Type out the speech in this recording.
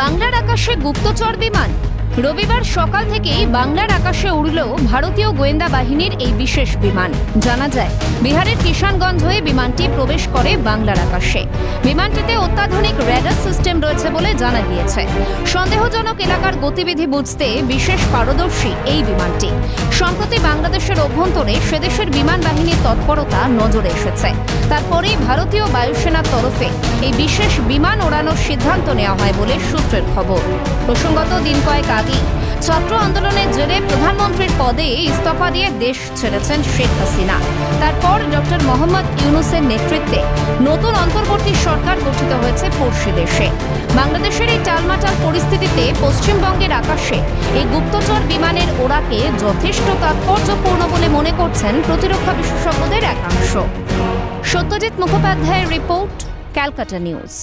বাংলার আকাশে গুপ্তচর বিমান। রবিবার সকাল থেকেই বাংলার আকাশে উড়ল ভারতীয় গোয়েন্দা বাহিনীর এই বিশেষ বিমান। জানা যায়, বিহারের কিষানগঞ্জ হয়ে বিমানটি প্রবেশ করে বাংলার আকাশে। বিমানটিতে অত্যাধুনিক রেডার সিস্টেম বলে জানা গিয়েছে। সন্দেহজনক এলাকার গতিবিধি বুঝতে বিশেষ পারদর্শী এই বিমানটি। সম্প্রতি বাংলাদেশের অভ্যন্তরে সেদেশের বিমান বাহিনীর তৎপরতা নজরে এসেছে। তারপরেই ভারতীয় বায়ুসেনার তরফে এই বিশেষ বিমান ওড়ানোর সিদ্ধান্ত নেওয়া হয় বলে সূত্রের খবর। প্রসঙ্গত দিন কয়েক আগেই ছাত্র আন্দোলনের জেরে প্রধানমন্ত্রীর পদে ইস্তফা দিয়ে দেশ ছেড়েছেন শেখ হাসিনা। তারপর ডক্টর মোহাম্মদ ইউনুসের নেতৃত্বে নতুন অন্তর্বর্তী সরকার গঠিত হয়েছে পড়শি দেশে। বাংলাদেশের এই টালমাটাল পরিস্থিতিতে পশ্চিমবঙ্গের আকাশে এই গুপ্তচর বিমানের ওড়াকে যথেষ্ট তাৎপর্যপূর্ণ বলে মনে করছেন প্রতিরক্ষা বিশেষজ্ঞদের একাংশ। সত্যজিৎ মুখোপাধ্যায়ের রিপোর্ট, ক্যালকাটা নিউজ।